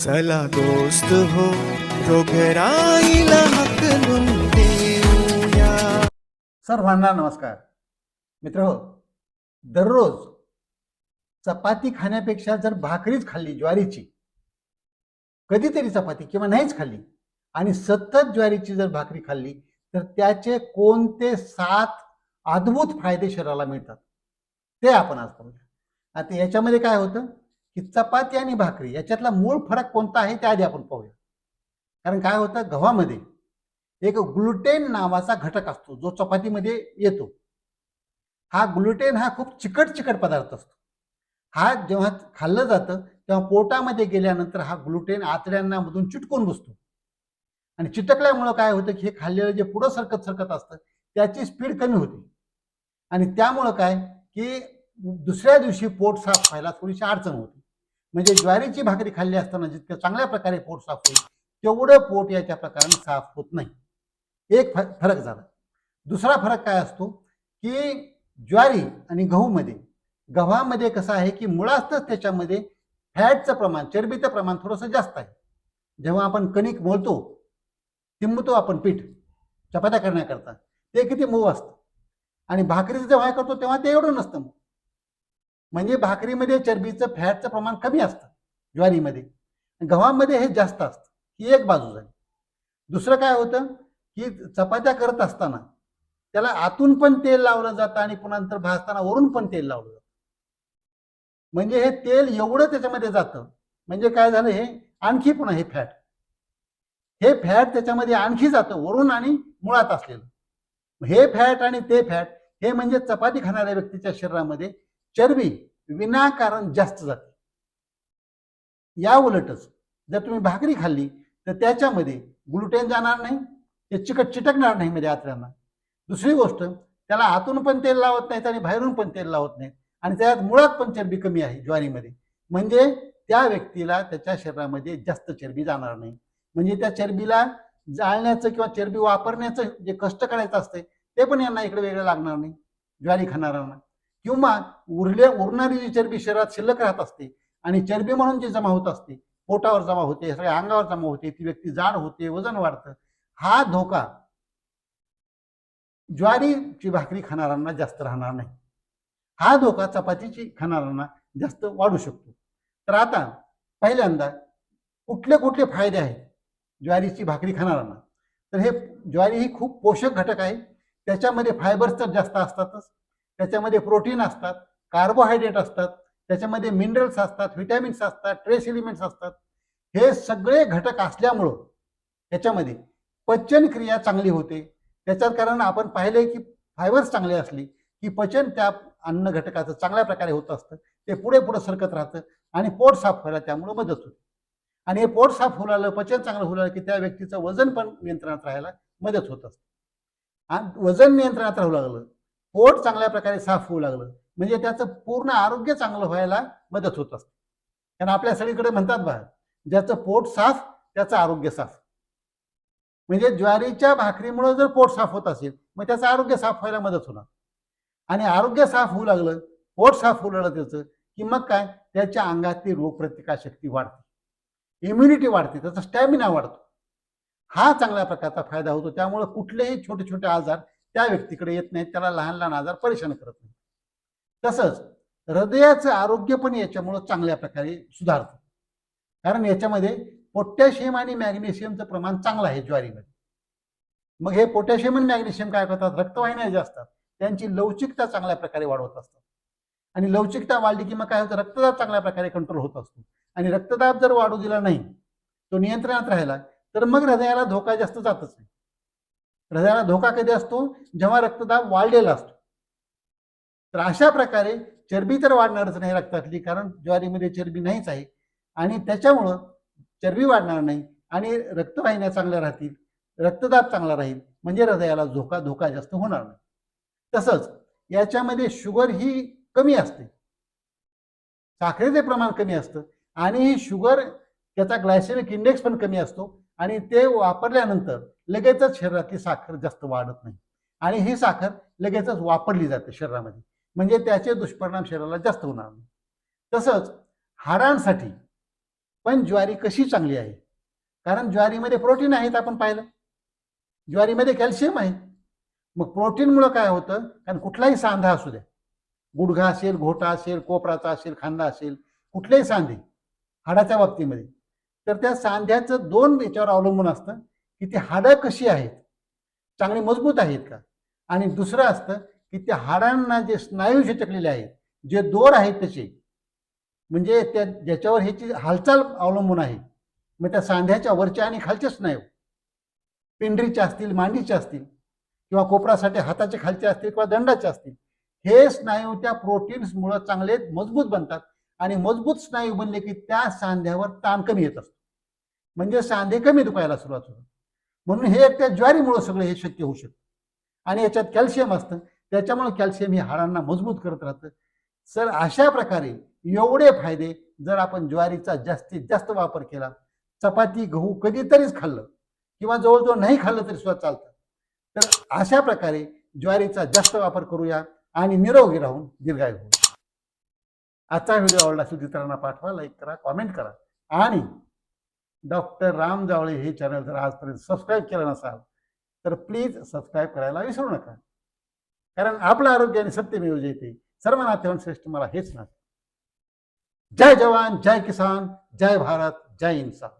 चला दोस्त हो रोगराईला हकलून देऊया. सर्वांना नमस्कार. मित्र हो दररोज चपाती खाण्यापेक्षा जर भाकरीच खाल्ली ज्वारीची कधीतरी चपाती किंवा नाहीच खाल्ली आणि सतत ज्वारीची जर भाकरी खाल्ली तर त्याचे कोणते सात अद्भुत फायदे शरीराला मिळतात ते आपण आज पाहूया. आता याच्यामध्ये काय होतं? की चपाती आणि भाकरी याच्यातला मूळ फरक कोणता आहे ते आधी आपण पाहूया. कारण काय होतं? गव्हामध्ये एक ग्लुटेन नावाचा घटक असतो जो चपातीमध्ये येतो. हा ग्लुटेन हा खूप चिकट चिकट पदार्थ असतो. हा जेव्हा खाल्लं जातं तेव्हा पोटामध्ये गेल्यानंतर हा ग्लुटेन आतड्यांना मधून चिटकून बसतो. आणि चिटकल्यामुळं काय होतं की हे खाल्लेलं जे पुढं सरकत सरकत असतं त्याची स्पीड कमी होते. आणि त्यामुळं काय की दुसऱ्या दिवशी पोट साफ व्हायला थोडीशी अडचण होती. म्हणजे ज्वारीची भाकरी खाल्ली असताना जितकं चांगल्या प्रकारे पोट साफ होईल तेवढं पोट याच्या प्रकाराने साफ होत नाही. एक फरक झाला. दुसरा फरक काय असतो की ज्वारी आणि गहूमध्ये गव्हामध्ये कसं आहे की मुळातच त्याच्यामध्ये फॅटचं प्रमाण चरबीचं प्रमाण थोडंसं जास्त आहे. जेव्हा आपण कणिक मोलतो तिंबतो आपण पीठ चपात्या करण्याकरता ते किती मऊ असतं. आणि भाकरीचं जेव्हा करतो तेव्हा ते एवढं नसतं मग म्हणजे भाकरीमध्ये चरबीचं फॅटचं प्रमाण कमी असतं ज्वारीमध्ये. गव्हामध्ये हे जास्त असतं ही एक बाजू झाली. दुसरं काय होतं की चपात्या करत असताना त्याला आतून पण तेल लावलं जातं आणि पुन्हा नंतर भाजताना वरून पण तेल लावलं जातं. म्हणजे हे तेल एवढं त्याच्यामध्ये जातं म्हणजे काय झालं हे? आणखी पुन्हा हे फॅट. हे फॅट त्याच्यामध्ये आणखी जातं वरून आणि मुळात असलेलं. हे फॅट आणि ते फॅट हे म्हणजे चपाती खाणाऱ्या व्यक्तीच्या शरीरामध्ये चरबी विनाकारण जास्त जाते. या उलटच जर तुम्ही भाकरी खाल्ली तर त्याच्यामध्ये ग्लुटेन जाणार नाही ते चिकट चिटकणार नाही म्हणजे आतड्यांना दुसरी गोष्ट त्याला आतून पण तेल लावत नाहीत आणि बाहेरून पण तेल लावत नाहीत आणि त्यात मुळात पण चरबी कमी आहे ज्वारीमध्ये. म्हणजे त्या व्यक्तीला त्याच्या शरीरामध्ये जास्त चरबी जाणार नाही. म्हणजे त्या चरबीला जाळण्याचं किंवा चरबी वापरण्याचं जे कष्ट करायचं असते ते पण यांना इकडे वेगळं लागणार नाही. ज्वारी खाणाऱ्यांना. किंवा उरले उरणारी जी चरबी शरीरात शिल्लक राहत असते आणि चरबी म्हणून जी जमा होत असते पोटावर जमा होते सगळ्या अंगावर जमा होते ती व्यक्ती जाड होते वजन वाढतं हा धोका ज्वारीची भाकरी खाणाऱ्यांना जास्त राहणार नाही. हा धोका चपातीची खाणाऱ्यांना जास्त वाढू शकतो. तर आता पहिल्यांदा कुठले कुठले फायदे आहेत ज्वारीची भाकरी खाणाऱ्यांना? तर हे ज्वारी ही खूप पोषक घटक आहे. त्याच्यामध्ये फायबर्स तर जास्त असतातच. त्याच्यामध्ये प्रोटीन असतात कार्बोहायड्रेट असतात त्याच्यामध्ये मिनरल्स असतात व्हिटॅमिन्स असतात ट्रेस एलिमेंट्स असतात. हे सगळे घटक असल्यामुळं त्याच्यामध्ये पचन क्रिया चांगली होते. त्याच्यात कारण आपण पाहिले की फायबर्स चांगले असली की पचन त्या अन्न घटकाचं चांगल्या प्रकारे होत असतं. ते पुढे पुढे सरकत राहतं आणि पोट साफ व्हायला त्यामुळे मदत होते. आणि हे पोट साफ होऊ लागलं पचन चांगलं होऊ लागलं की त्या व्यक्तीचं वजन पण नियंत्रणात राहायला मदत होत असते. आणि वजन नियंत्रणात राहू लागलं पोट चांगल्या प्रकारे साफ होऊ लागलं. म्हणजे त्याचं पूर्ण आरोग्य चांगलं व्हायला मदत होत असते. कारण आपल्या सगळीकडे म्हणतात बा ज्याचं पोट साफ त्याचं आरोग्य साफ. म्हणजे ज्वारीच्या भाकरीमुळे जर पोट साफ होत असेल मग त्याचं आरोग्य साफ व्हायला मदत होणार. आणि आरोग्य साफ होऊ लागलं पोट साफ होऊ लागलं त्याचं की मग काय? त्याच्या अंगातली रोगप्रतिकारशक्ती वाढते. इम्युनिटी वाढते त्याचा स्टॅमिना वाढतो. हा चांगल्या प्रकारचा फायदा होतो. त्यामुळे कुठलेही छोटे छोटे आजार त्या व्यक्तीकडे येत नाहीत त्याला लहान लहान आजार परेशान करत नाही तसंच हृदयाचं आरोग्य पण याच्यामुळं चांगल्या प्रकारे सुधारतं. कारण याच्यामध्ये पोटॅशियम आणि मॅग्नेशियमचं प्रमाण चांगलं आहे ज्वारीमध्ये. मग हे पोटॅशियम आणि मॅग्नेशियम काय करतात? रक्तवाहिन्या ज्या असतात त्यांची लवचिकता चांगल्या प्रकारे वाढवत असतात. आणि लवचिकता वाढली की मग काय होतं? रक्तदाब चांगल्या प्रकारे कंट्रोल होत असतो. आणि रक्तदाब जर वाढू दिला नाही तो नियंत्रणात राहिला तर मग हृदयाला धोका जास्त जातच नाही. हृदयाला धोका कधी असतो? जेव्हा रक्तदाब वाढलेला असतो. तर अशा प्रकारे चरबी तर वाढणारच नाही रक्तातली कारण ज्वारीमध्ये चरबी नाहीच आहे. आणि त्याच्यामुळं चरबी वाढणार नाही आणि रक्तवाहिन्या चांगल्या राहतील रक्तदाब चांगला राहील म्हणजे हृदयाला धोका धोका जास्त होणार नाही. तसंच याच्यामध्ये शुगर ही कमी असते. साखरेचे प्रमाण कमी असतं आणि ही शुगर त्याचा ग्लायसेमिक इंडेक्स पण कमी असतो. आणि ते वापरल्यानंतर लगेचच शरीरातली साखर जास्त वाढत नाही. आणि ही साखर लगेचच वापरली जाते शरीरामध्ये. म्हणजे त्याचे दुष्परिणाम शरीराला जास्त होणार नाही. तसंच हाडांसाठी पण ज्वारी कशी चांगली आहे? कारण ज्वारीमध्ये प्रोटीन आहेत आपण पाहिलं. ज्वारीमध्ये कॅल्शियम आहे. मग प्रोटीनमुळं काय होतं? कारण कुठलाही सांधा असू द्या. गुडघा असेल घोटा असेल कोपराचा असेल खांदा असेल कुठलेही सांधे हाडाच्या बाबतीमध्ये. तर त्या सांध्याचं दोन याच्यावर अवलंबून असतं की ती हाडं कशी आहेत? चांगली मजबूत आहेत का? आणि दुसरं असतं की त्या हाडांना जे स्नायू झटकलेले आहेत जे दोर आहेत त्याचे म्हणजे त्या ज्याच्यावर ह्याची हालचाल अवलंबून आहे मग त्या सांध्याच्या वरच्या आणि खालच्या स्नायू पिंडरीचे असतील मांडीचे असतील किंवा कोपरासाठी हाताचे खालचे असतील किंवा दंडाचे असतील हे स्नायू त्या प्रोटीन्समुळं चांगले मजबूत बनतात. आणि मजबूत स्नायू बनले की त्या सांध्यावर ताण कमी येत असतो. म्हणजे सांधे कमी दुखायला सुरुवात होतो. म्हणून हे त्या ज्वारीमुळं सगळं हे शक्य होऊ शकतं. आणि याच्यात कॅल्शियम असतं. त्याच्यामुळे कॅल्शियम हे हाडांना मजबूत करत राहतं. सर अशा प्रकारे एवढे फायदे जर आपण ज्वारीचा जास्तीत जास्त वापर केला चपाती गहू कधीतरीच खाल्लं किंवा जवळजवळ नाही खाल्लं तरी सुद्धा चालतं. तर अशा प्रकारे ज्वारीचा जास्त वापर करूया आणि निरोगी राहून दीर्घायू होऊ. आजचा व्हिडिओ आवडला असेल इतरांना पाठवा लाईक करा कॉमेंट करा. आणि डॉक्टर राम जावळे हे चॅनल जर आजपर्यंत सबस्क्राईब केलं नसाल तर प्लीज सबस्क्राईब करायला विसरू नका. कारण आपलं आरोग्य आणि सत्य मिळू येते सर्व नातेवाईक श्रेष्ठ मला हेच नाही जय जवान जय किसान जय भारत जय इन्सान